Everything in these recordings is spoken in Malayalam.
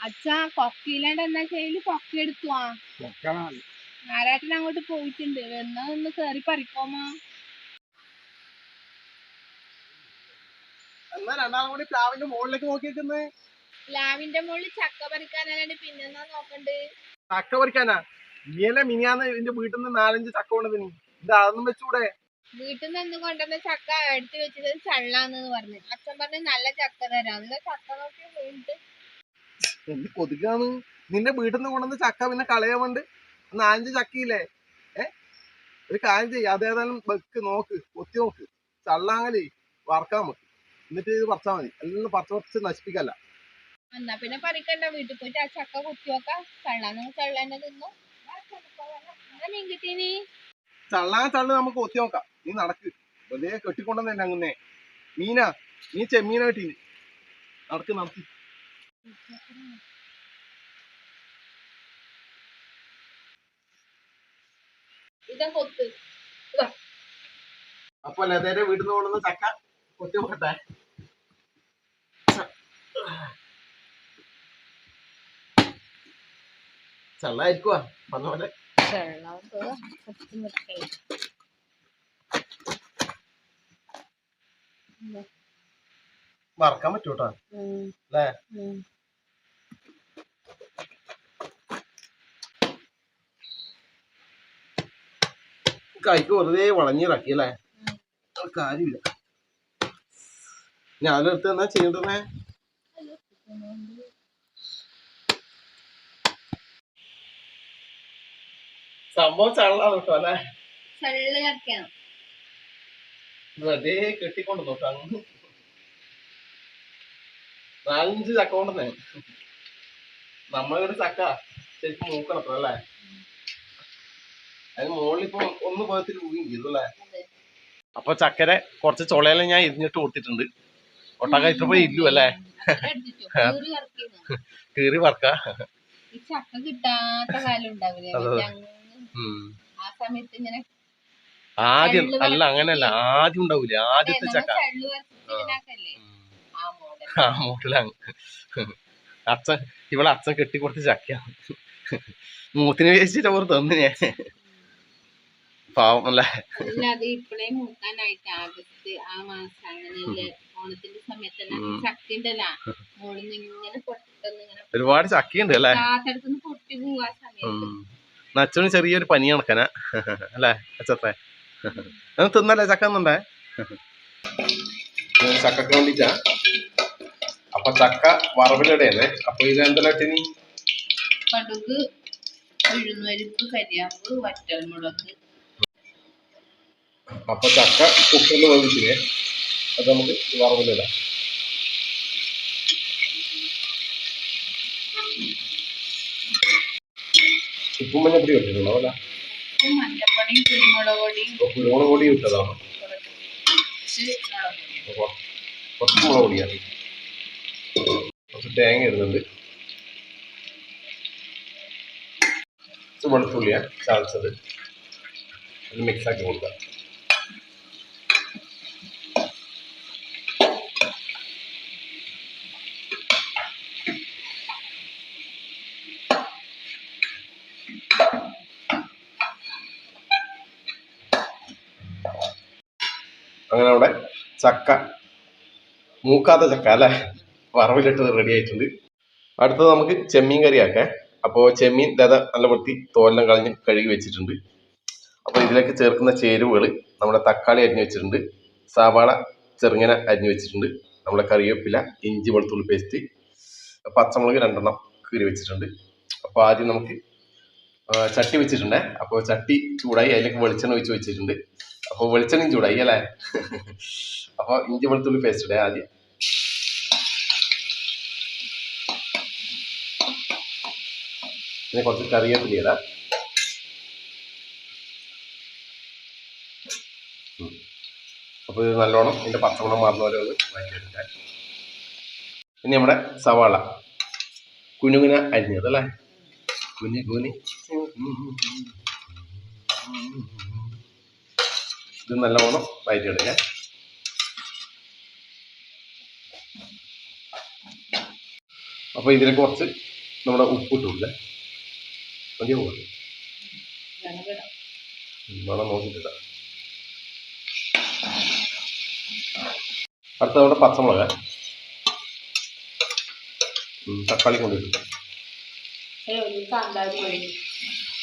അച്ഛാ കൊക്കയിലാണ്ട് എന്താ ചെയ്യൽ? കൊക്ക എടുത്തു ആ വെക്കണം അങ്ങോട്ട് പോയിട്ടുണ്ട്. എന്നാ ഒന്ന് കേറി പറിക്കോമാ? എന്നാ രണ്ടാളും കൂടി പ്ലാവിന്റെ മുകളിലേക്ക് നോക്കിയിരിക്കുന്നത് പ്ലാവിന്റെ മുകളിൽ ചക്ക പറിക്കാനല്ലാണ്ട് പിന്നെന്താ നോക്കണ്ട്? ചക്ക പറിക്കാനാ? ഇയലെ മിനിയാന്ന് എന്റെ വീട്ടിൽ നിന്ന് നാലഞ്ച് ചക്ക കൊണ്ടതിന് ഇത് അതൊന്നും വെച്ചൂടെ? വീട്ടിൽ നിന്ന് കൊണ്ടുവന്ന ചക്ക എടുത്ത് വെച്ചത് ചള്ളാന്ന് പറഞ്ഞു അച്ഛൻ പറഞ്ഞു നല്ല ചക്ക തരാം. ചക്ക നോക്കി വീണിട്ട് എന്ത് കൊതുകാണ്? നിന്റെ വീട്ടിൽ നിന്ന് കൊണ്ടുവന്ന ചക്ക പിന്നെ കളയാൻ വേണ്ടി നാലഞ്ച് ചക്കയില്ലേ? ഏ? ഒരു കാര്യം ചെയ്യ. അതേതായാലും വെക്ക് നോക്ക് കൊത്തി നോക്ക്. ചള്ളാങ്ങലേ വറക്കാൻ മതി എന്നിട്ട് ഇത് പറിച്ചാൽ മതി. എല്ലാം പറിച്ച് പറിച്ച് നശിപ്പിക്കല്ല. എന്നാ പിന്നെ പറിക്കണ്ട. വീട്ടിൽ പോയിട്ട് ആ ചക്ക കുത്തി നോക്കാം ചള്ളാന്ന് ചള്ളന്നെ തിന്നു കിട്ടീനി ചള്ളാൻ തള്ളു നമുക്ക് ഒത്തി നോക്കാം. നീ നടക്ക്. വെറുതെ കെട്ടിക്കൊണ്ടെന്ന് തന്നെ അങ്ങനെ മീന നീ ചെമ്മീന കിട്ടീന് നടക്ക് നടക്ക്. അപ്പൊ ലതേരെ വീട്ടിൽ നിന്ന് കൊണ്ടുവന്ന ചക്ക കൊത്തി നോക്കട്ടെ ചള്ളായിരിക്കുവാ പറഞ്ഞ പോലെ വറക്കാൻ പറ്റൂട്ടോ. അല്ലേ? കൈക്ക് വെറുതെ വളഞ്ഞിറക്കി അല്ലേ കാര്യമില്ല. ഞാനെടുത്ത് എന്നാ ചെയ്യണ്ടേ സംഭവം ചള്ളാണ് കേട്ടോ അല്ലേ? വെറുതെ കെട്ടിക്കൊണ്ട് അങ്ങ്. നാലഞ്ച് ചക്ക കൊണ്ടുവന്നേ. നമ്മളൊരു ചക്ക ശരിക്കും നോക്കണം അത്ര അല്ലേ? അതിന് മുകളിൽ ഇപ്പൊ ഒന്ന് പോയത്തിൽ പോവുകയും ചെയ്തു അല്ലേ? അതെ. അപ്പൊ ചക്കര കുറച്ച് ചുളയെല്ലാം ഞാൻ ഇരിഞ്ഞിട്ട് കൊടുത്തിട്ടുണ്ട്. ഒട്ടാ ഇത്ര പോയി ഇല്ലു അല്ലേ? കീറി വറക്ക. ഈ ചക്ക കിട്ടാത്ത കാലം ഉണ്ടാവില്ലേ? ആ സമയത്ത് ഇങ്ങനെ ആദ്യം അല്ല അങ്ങനല്ല. ആദ്യം ഉണ്ടാവൂലേ? ആദ്യത്തെ ചക്ക. ആ. മൂട്ടിലാണ് അച്ഛൻ ഇവളെ അച്ഛൻ കെട്ടിക്കൊടുത്ത് ചക്കയാണ് മൂത്തിന് വേസ്റ്റിട്ട് അവർ തന്നു ഞാൻ. പാവം അല്ലേ? അല്ലാതെ ഇപ്പഴേ മൂക്കാനായിട്ട് ആഗസ്റ്റ് ആ മാസം അങ്ങനെയല്ലേ. ഓണത്തിന്റെ സമയത്തല്ല. ഉം. ചക്ക ഉണ്ടല്ല മോളിന്ന് ഇങ്ങനെ ഒരുപാട് ചക്കയുണ്ട് അല്ലേ? കാത്തടത്തുനിന്ന് പൊട്ടി പോവാ സമയത്ത്. അച്ഛന് ചെറിയൊരു പനി കണക്കന അല്ലേ? അച്ഛത്തെ അത് തിന്നല്ലേ? ചക്ക എന്നുണ്ടേ ചക്കക്ക് വേണ്ടിട്ടാ. അപ്പൊ ചക്ക വറവിലിടയല്ലേ അപ്പൊ ഇത് എന്തെല്ലാം കടുക് ഉഴുന്നുപരിപ്പ് കരിയാമ്പ് വറ്റൽമുളക്. അപ്പൊ ചക്ക കുക്കറിൽ വേവിച്ചില്ലേ? അത് നമുക്ക് വറവിലിടാം. ഉപ്പും മഞ്ഞപ്പൊടി ഇട്ടിട്ടുണ്ടോ? അല്ല. മഞ്ഞപ്പൊടിയും കുരുമുളക് പൊടിയും അപ്പൊ കുരുമുളക് പൊടി ഇട്ടതാണ്. കുറച്ച് മുളക് പൊടിയാണ് കുറച്ച് തേങ്ങ ഇടുന്നുണ്ട്. വെളുത്തുള്ളിയാണ് ചതച്ചത്. അത് മിക്സ് അങ്ങനെ അവിടെ ചക്ക മൂക്കാത്ത ചക്ക അല്ലേ? വറവിലിട്ടത് റെഡി ആയിട്ടുണ്ട്. അടുത്തത് നമുക്ക് ചെമ്മീൻ കറി ആക്കാം അപ്പോൾ ചെമ്മീൻ ദത നല്ല വൃത്തി തോലെല്ലാം കളഞ്ഞ് കഴുകി വെച്ചിട്ടുണ്ട്. അപ്പോൾ ഇതിലേക്ക് ചേർക്കുന്ന ചേരുവകൾ നമ്മുടെ തക്കാളി അരിഞ്ഞു വെച്ചിട്ടുണ്ട്. സവാള ചെറുങ്ങനെ അരിഞ്ഞു വെച്ചിട്ടുണ്ട്. നമ്മുടെ കറിവേപ്പില ഇഞ്ചി വെളുത്തുള്ളി പേസ്റ്റ് പച്ചമുളക് രണ്ടെണ്ണം കീറി വെച്ചിട്ടുണ്ട്. അപ്പോൾ ആദ്യം നമുക്ക് ചട്ടി വെച്ചിട്ടുണ്ടേ. അപ്പോൾ ചട്ടി ചൂടായി അതിലേക്ക് വെളിച്ചെണ്ണ ഒഴിച്ച് വെച്ചിട്ടുണ്ട്. അപ്പോൾ വെളിച്ചെണ്ണയും ചൂടായി അല്ലേ? അപ്പോൾ ഇഞ്ചി വെളുത്തുള്ളി പേസ്റ്റ് ഇടേ ആദ്യം. പിന്നെ കുറച്ച് കറിവേപ്പില ഇടാം. അപ്പൊ അപ്പോൾ ഇത് നല്ലോണം ഇതിന്റെ പച്ചമണം വരെ ഒന്ന് വഴറ്റിയെടുക്കാൻ ഇനി നമ്മുടെ സവാള. കുനുകുന അരിഞ്ഞത് അല്ലേ? കുഞ്ഞു കുനി ഇത് നല്ലവണ്ണം വയറ്റിയെടുക്കാം. അപ്പോൾ ഇതിനെ കുറച്ച് നമ്മുടെ ഉപ്പിട്ട് കൊടുക്കാം മതിയോ വേണം നോക്കിയിട്ടില്ല അടുത്ത നമ്മുടെ പച്ചമുളക്. തക്കാളി കൊണ്ടിട്ട്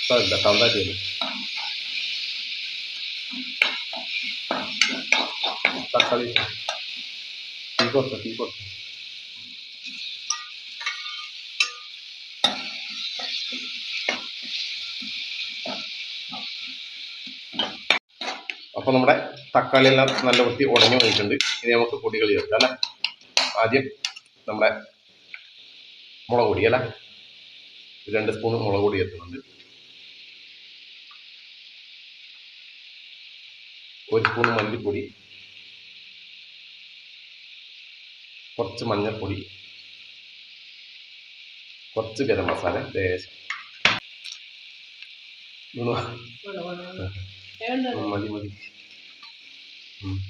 കാന്താരി അല്ലേ തക്കാളി. തീ കുറച്ച് തീ കുറച്ച് അപ്പോൾ നമ്മുടെ തക്കാളി എല്ലാം നല്ല വൃത്തി ഉടഞ്ഞു വന്നിട്ടുണ്ട്. ഇനി നമുക്ക് പൊടികൾ ചേർക്കാം അല്ലേ? ആദ്യം നമ്മുടെ മുളക് പൊടി അല്ലേ? രണ്ട് സ്പൂൺ മുളക് പൊടി ചേർക്കുന്നുണ്ട്. ഒരു സ്പൂൺ മല്ലിപ്പൊടി കുറച്ച് മഞ്ഞൾപ്പൊടി കുറച്ച് ഗരം മസാല ലേശം. മതി മതി.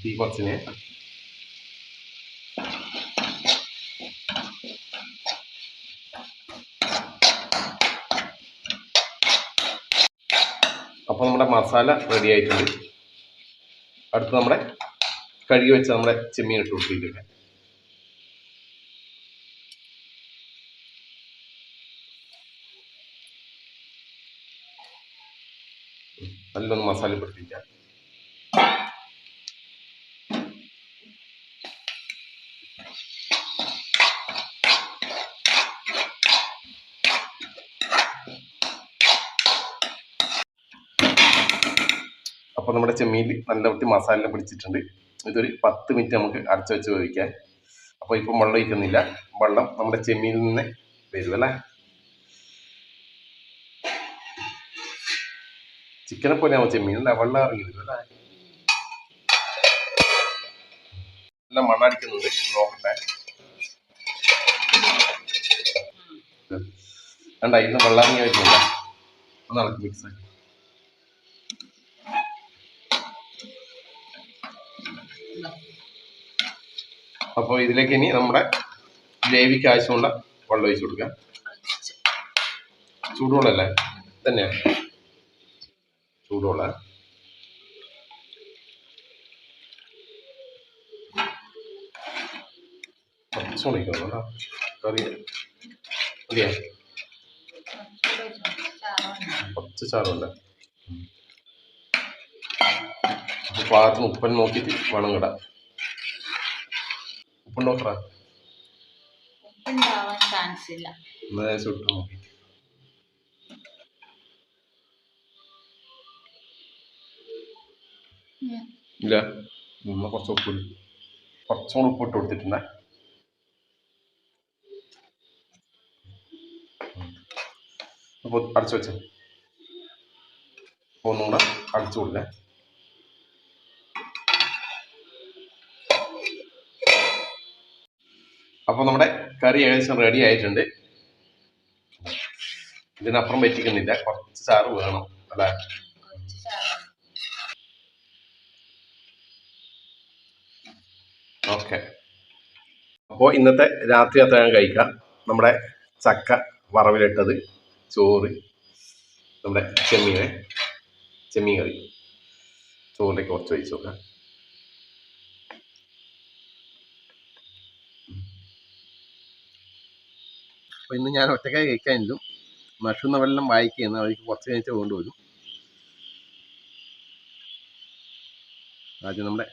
തീ കുറച്ചിനെ. അപ്പോൾ നമ്മുടെ മസാല റെഡി ആയിട്ടുണ്ട്. അടുത്ത് നമ്മുടെ കഴുകി വെച്ച നമ്മുടെ ചെമ്മീൻ ഇട്ട് കൊടുത്തിരിക്കുക നല്ലൊന്ന് മസാല അപ്പോൾ നമ്മുടെ ചെമ്മീനിൽ നല്ല വൃത്തി മസാല പിടിച്ചിട്ടുണ്ട്. ഇതൊരു പത്ത് മിനിറ്റ് നമുക്ക് അടച്ചു വെച്ച് വേവിക്കാം. അപ്പോൾ ഇപ്പം വെള്ളം ഒഴിക്കുന്നില്ല. വെള്ളം നമ്മുടെ ചെമ്മീനിൽ നിന്ന് വരും അല്ലേ? ചിക്കനെ പോലെയാവും ചെമ്മീൻ അല്ല? വെള്ളം ഇറങ്ങി വരും അല്ലേ? നല്ല മണ്ണടിക്കുന്നുണ്ട് നോക്കട്ടെ. ഇന്ന് വെള്ളം ഇറങ്ങി വരുന്നില്ല ഒന്ന് ഇളക്കി മിക്സ് ആക്കി. അപ്പോൾ ഇതിലേക്ക് ഇനി നമ്മുടെ ഗ്രേവിക്ക് ആവശ്യമുള്ള വെള്ളം ഒഴിച്ചു കൊടുക്കാം. ചൂടുവെള്ളമല്ലേ തന്നെയാ ചൂടുവെള്ളം. കുറച്ചുകൂടി ഒഴിക്കണം കേട്ടോ. കറി. മതിയോ കുറച്ച് ചാറുണ്ട്. അപ്പോൾ പാകത്തിന് ഉപ്പൻ നോക്കിയിട്ട് വേണം കിടാം ഉപ്പുണ്ടോ അത്ര ഉപ്പുണ്ടാവാൻ ചാൻസ് ഇല്ല. എന്നാ ചുട്ടു നോക്കി ഇല്ല. നമ്മൾ കുറച്ച് ഉപ്പ് ഇട്. കുറച്ചും കൂടി ഉപ്പ് ഇട്ട് കൊടുത്തിട്ടുണ്ടേ. അപ്പോൾ അടച്ചു വെച്ചേ. ഒന്നും കൂടെ അടച്ചു കൊടുക്കേ അപ്പോൾ നമ്മുടെ കറി ഏകദേശം റെഡി ആയിട്ടുണ്ട്. ഇതിനപ്പുറം പറ്റിക്കുന്നില്ല. കുറച്ച് ചാറ് വേണം അല്ലേ? ഓക്കെ. അപ്പോൾ ഇന്നത്തെ രാത്രി അത്ര കഴിക്കാം. നമ്മുടെ ചക്ക വറവിലിട്ടത് ചോറ് നമ്മുടെ ചെമ്മീൻ ചെമ്മീൻ കറി. ചോറിലേക്ക് കുറച്ച് ഒഴിച്ച് നോക്കാം. അപ്പോൾ ഇന്ന് ഞാൻ ഒറ്റക്കായി കഴിക്കാനില്ലും. മഷുന്ന വെള്ളം വായിക്കുന്ന അവർക്ക് കുറച്ച് കഴിഞ്ഞിട്ട് കൊണ്ടുവരും ആദ്യം നമ്മുടെ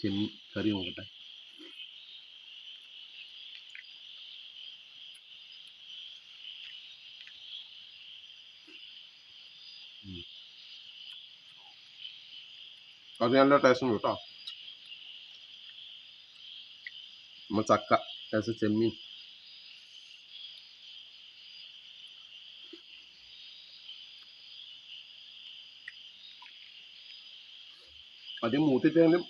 ചെമ്മീൻ കറി നോക്കട്ടെ. അത് നല്ല ടേസ്റ്റ് കേട്ടോ. നമ്മൾ ചക്ക ടേസ്റ്റ് ചെമ്മീൻ. അധികം മൂത്തിട്ടെങ്കിലും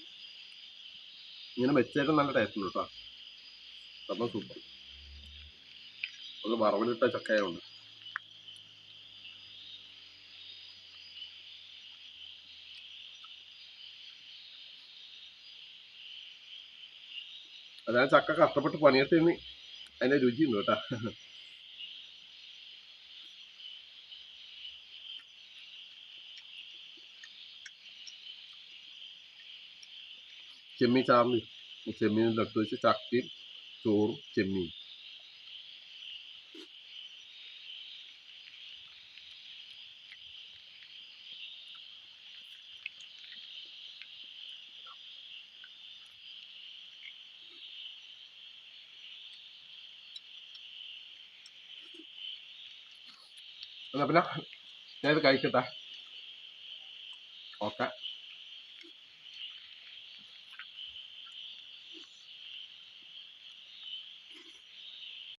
ഇങ്ങനെ വെച്ചേക്കാൻ നല്ല ടേസ്റ്റ് ഉണ്ട് കേട്ടോ അപ്പം സൂപ്പർ ഒന്ന് വറവിലിട്ട ചക്കയുണ്ട് അതായത് ചക്ക കഷ്ടപ്പെട്ട് പണിയെടുത്ത് അതിന്റെ രുചിയുണ്ട് കേട്ടോ. ചെമ്മീൻ ചാറിന് ചെമ്മീൻ ഇട്ട് വെച്ച് ചക്കയും ചോറും ചെമ്മീൻ. എന്നാ പിന്നെ ഞാനിത് കഴിക്കട്ടെ. ഓക്കെ.